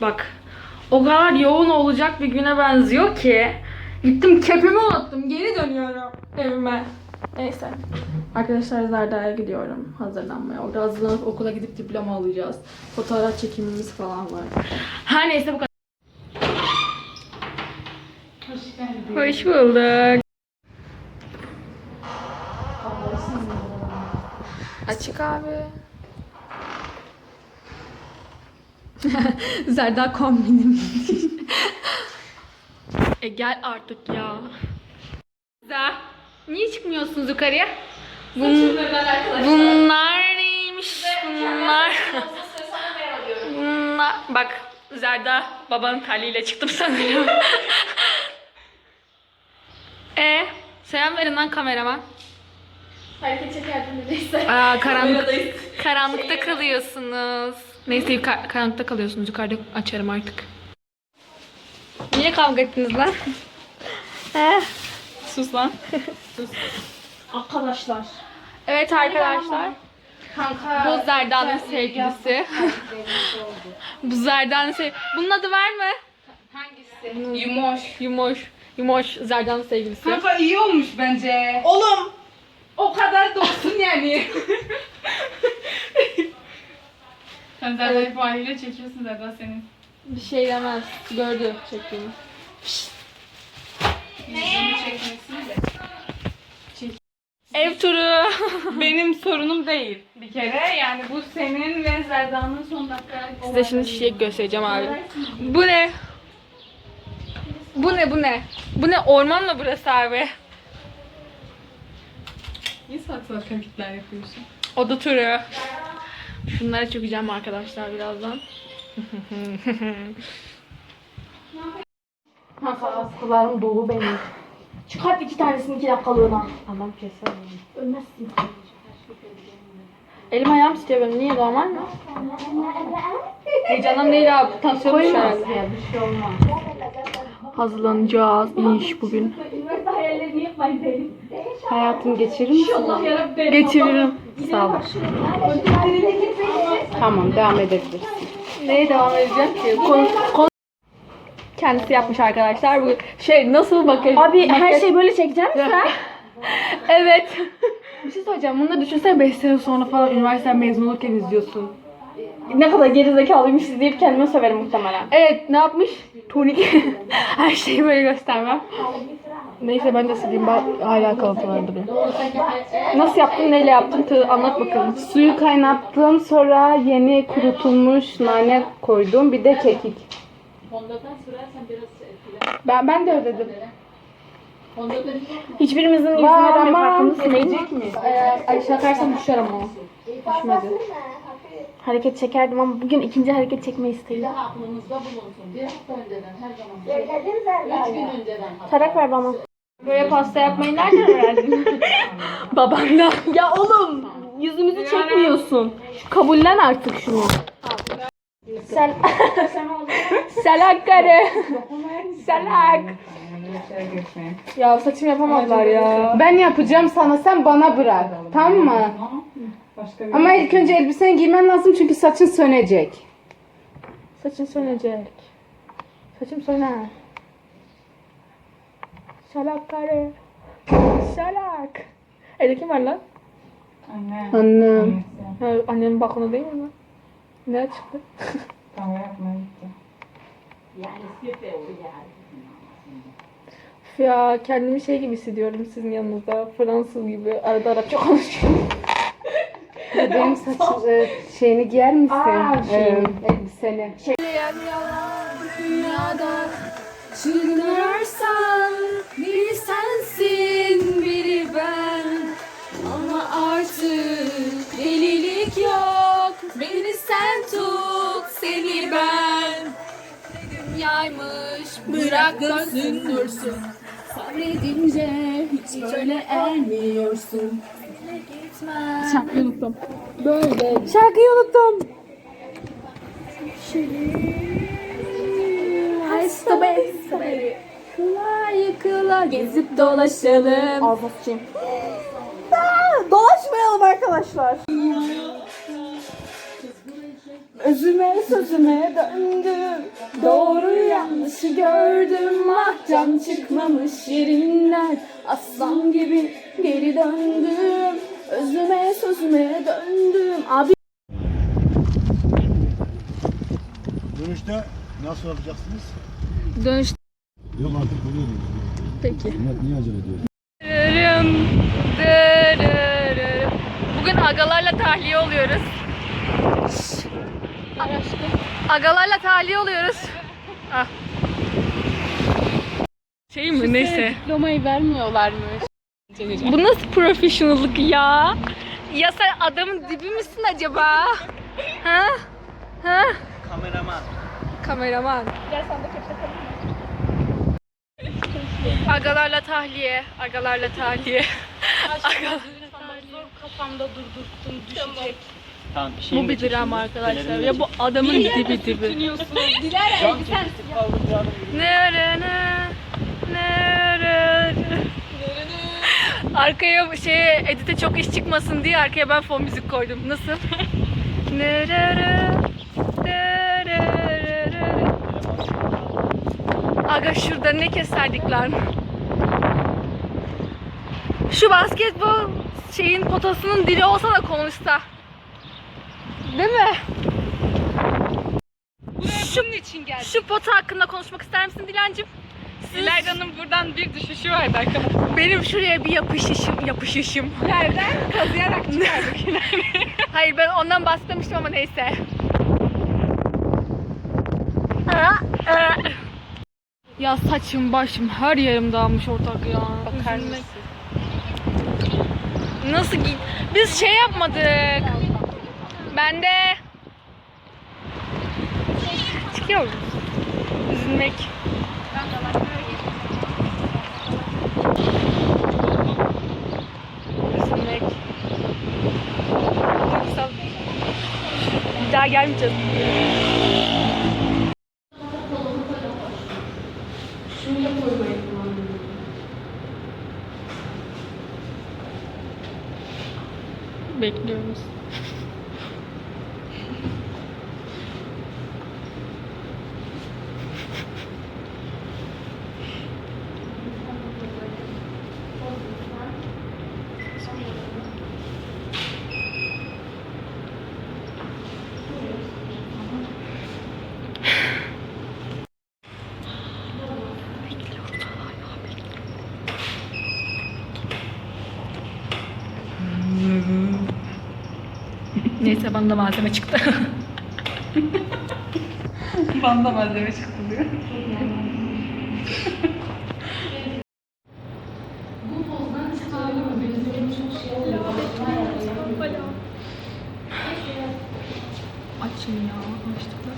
Bak. O kadar yoğun olacak bir güne benziyor ki. Gittim kepimi unuttum. Geri dönüyorum evime. Neyse. Arkadaşlar Zerda'ya gidiyorum hazırlanmaya. Orada hazırlanıp okula gidip diploma alacağız. Fotoğraf çekimimiz falan var. Her neyse bu kadar. Hoş bulduk. Açık abi. Zerda kombinim. e gel artık ya. Zerda. Niye çıkmıyorsunuz yukarıya? Bun, bunlar neymiş? Bunlar. bunlar. Bak Zerda babanın terliğiyle çıktım sanırım. e selam verin lan kameraman. Hareket çekerdim neyse. Aa, karanlık, karanlıkta kalıyorsunuz. Neyse yuka- karanlıkta kalıyorsunuz. Yukarıda açarım artık. Niye kavga ettiniz lan? He? Sus lan. Arkadaşlar. Evet arkadaşlar. Kanka. Bu Zerda'nın sevgilisi. Bu Zerda'nın sevgilisi. Bunun adı var mı? Hangisi? Yumoş. Yumoş. Yumoş Zerda'nın sevgilisi. Kanka iyi olmuş bence. Oğlum. O kadar da olsun yani. Sen zaten bu haliyle çekiyorsun zaten senin. Bir şey demez. Gördü çektiğimi. Yüzünü çekmesini de. Ev turu. Benim sorunum değil bir kere. Yani bu senin ve Zerda'nın son dakika Size şimdi çiçek göstereceğim abi. Bu ne? Bu ne bu ne? Bu ne orman mı burası abi? Niye salak salak hareketler yapıyorsun? Oda turu. Şunlara çökeceğim arkadaşlar birazdan. Kanka askılarım dolu benim. Çıkart iki tanesini iki dakikalığına. Tamam keser. Ölmezsin. Elim ayağım titriyor benim. Niye normal mi? Heyecandan değil abi. Tansiyon düşer herhalde. bir şey olmaz. Hazırlanacağız. İş bugün. Hayatım geçirir misin? Geçiririm. Sağ ol. Tamam devam edebiliriz. Neye devam edeceğim ki? Konu, konu... Kendisi yapmış arkadaşlar. Bu şey nasıl bakın? Abi her şey böyle çekeceğim mi sen? Evet. Bir şey söyleyeceğim. Bunu da düşünsene 5 sene sonra falan üniversite mezun olurken izliyorsun. Ne kadar gerizekalıymışız deyip kendime söverim muhtemelen. Evet ne yapmış? Tonik. Her şeyi böyle göstermem. Neyse ben de sileyim. Ba- Hala kalıntılar duruyor. Nasıl yaptın? Neyle yaptın? Tı- anlat bakalım. Suyu kaynattım sonra yeni kurutulmuş nane koydum bir de kekik. Ben ben de ödedim. Hiçbirimizin yüzüne Var ben ama değil mi? Eğer aşağı atarsam düşer ama o. Düşmedi. Hareket çekerdim ama bugün ikinci hareket çekme isteği. aklınızda bulunsun. Bir hafta önceden her zaman. Üç gün önceden. Tarak ver bana. Böyle pasta yapmayı nereden öğrendin? Babamla. Ya oğlum yüzümüzü çekmiyorsun. Kabullen artık şunu. Sen Salak karı. Salak. Ya saçım yapamadılar ya. Ben yapacağım sana sen bana bırak. Tamam mı? Ama ilk önce elbiseni giymen lazım çünkü saçın sönecek. Saçın sönecek. Saçım söner. Salak karı. Salak. Evde kim var lan? Anne. Annem. Ha, annemin balkonu değil mi? Ne çıktı? Kahve yapmaya gitti. Üf ya kendimi şey gibi hissediyorum sizin yanınızda. Fransız gibi. Arada Arapça konuşuyorum. Benim saçım e, şeyini giyer misin? Aa, E, elbiseni. Çılgınarsan biri sensin biri ben. Ama artık delilik yok Beni sen tut seni ben. Yaymış bırak dönsün dursun. Sabredince hiç öyle ermiyorsun Şarkıyı unuttum. Böyle. Şarkıyı unuttum. Stobe stobe. Yıkıla yıkıla gezip dolaşalım. Ağzına. Dolaşmayalım arkadaşlar. Özüme sözüme döndüm Doğruyu yanlışı gördüm Ah can çıkmamış yerinden Aslan gibi geri döndüm Özüme sözüme döndüm Abi Dönüşte nasıl yapacaksınız? dönüş Yok artık buluyorum. Peki Niye, niye acele ediyorsun? Bugün agalarla tahliye oluyoruz. Agalarla tahliye oluyoruz. Ah. Şey mi neyse. Diplomayı vermiyorlarmış. Bu nasıl profesyonellik ya? Ya sen adamın dibi misin acaba? Ha? Ha? Kameraman. Kameraman. Gel sen de Agalarla tahliye, agalarla tahliye. Agalarla Kafamda durdurttum düşecek. Tamam, bir şey Bu bir drama arkadaşlar. Ya bu adamın dibi dibi. Nerene, nerene. Arkaya şey edite çok iş çıkmasın diye arkaya ben fon müzik koydum. Nasıl? Aga şurada ne keserdik lan? Şu basketbol şeyin potasının dili olsa da konuşsa. Değil mi? Şunun için geldi. Şu pota hakkında konuşmak ister misin Dilancım? Dilayda'nın buradan bir düşüşü vardı arkadaşlar. Benim şuraya bir yapışışım, yapışışım. Nereden? Kazıyarak çıkardık. Hayır ben ondan bahsetmiştim ama neyse. Ya saçım başım her yerim dağılmış ortak ya. Bakar mısın? Nasıl gi- Biz şey yapmadık. Ben de çıkıyorum. Üzülmek. Üzülmek. Duygusal. Bir daha gelmeyeceğiz. Bekliyoruz. Neyse bana da malzeme çıktı. Banda malzeme çıktı diyor. Açın ya. Açtıklar.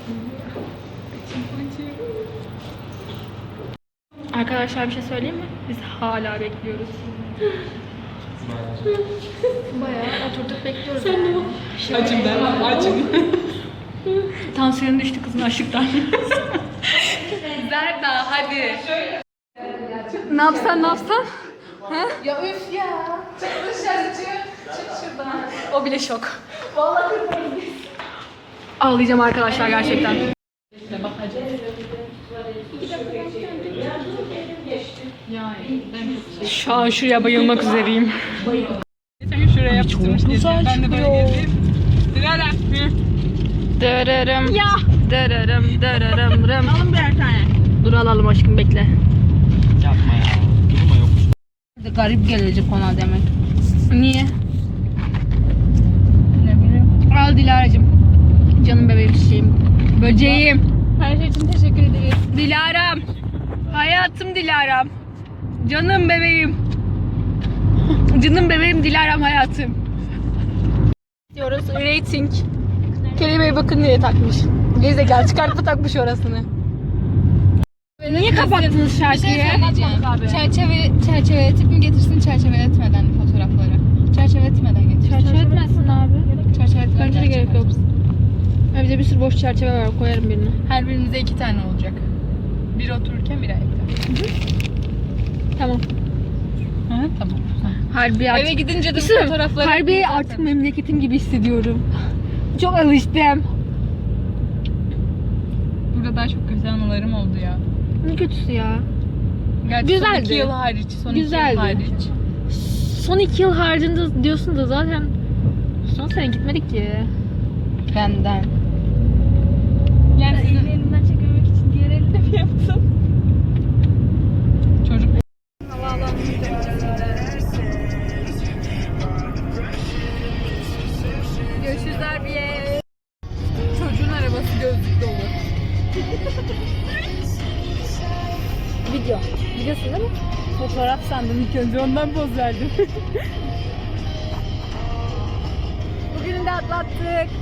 Arkadaşlar bir şey söyleyeyim mi? Biz hala bekliyoruz. Bayağı oturduk bekliyoruz. Sen de Açım ben, açım. Tansiyonu düştü kızın açlıktan. Zerda hadi. ne yapsan ne yapsan? Ya üf ya. Çık dışarı çık. Çık şuradan. O bile şok. Ağlayacağım arkadaşlar gerçekten. Şu an şuraya bayılmak üzereyim. Geçen gün şuraya yapıştırmış diye. Ben de böyle gezeyim. Dilara. Dırırım. Ya. Dırırım dırırım rım. Alın birer tane. Dur alalım aşkım bekle. Yapma ya. Durma yok. Garip gelecek ona demek. Niye? Ne bileyim. Al Dilara'cığım. Canım bebeğim çiçeğim. Böceğim. Her şey için teşekkür ederiz. Dilaram. Hayatım Dilaram. Canım bebeğim. Canım bebeğim Dilaram hayatım. Diyoruz rating. Kelimeye bakın diye takmış. Gerizekalı çıkartma takmış orasını. Niye kapattınız şarkıyı? Çerçeve, çerçeveletip mi getirsin çerçeveletmeden fotoğrafları? Çerçeveletmeden getirsin. Çerçeve etmezsin abi. Çerçeveletmeden Bence de gerek yok. Evde bir sürü boş çerçeve var koyarım birini. Her birimize iki tane olacak. Biri otururken biri ayakta. Tamam. Hı, tamam. Harbi artık. Eve gidince de sürü- fotoğrafları... Harbi artık memleketim gibi hissediyorum. Çok alıştım. burada daha çok kötü anılarım oldu ya. Ne kötüsü ya. Gerçi son Güzeldi. iki yıl hariç. Son iki Güzeldi. yıl hariç. Son iki yıl haricinde diyorsun da zaten son sene gitmedik ki. Benden. Yani sizin elinden çekmemek için diğer elinde mi yaptın? Fotoğraf sandım ilk önce ondan poz verdim. Bugünü de atlattık.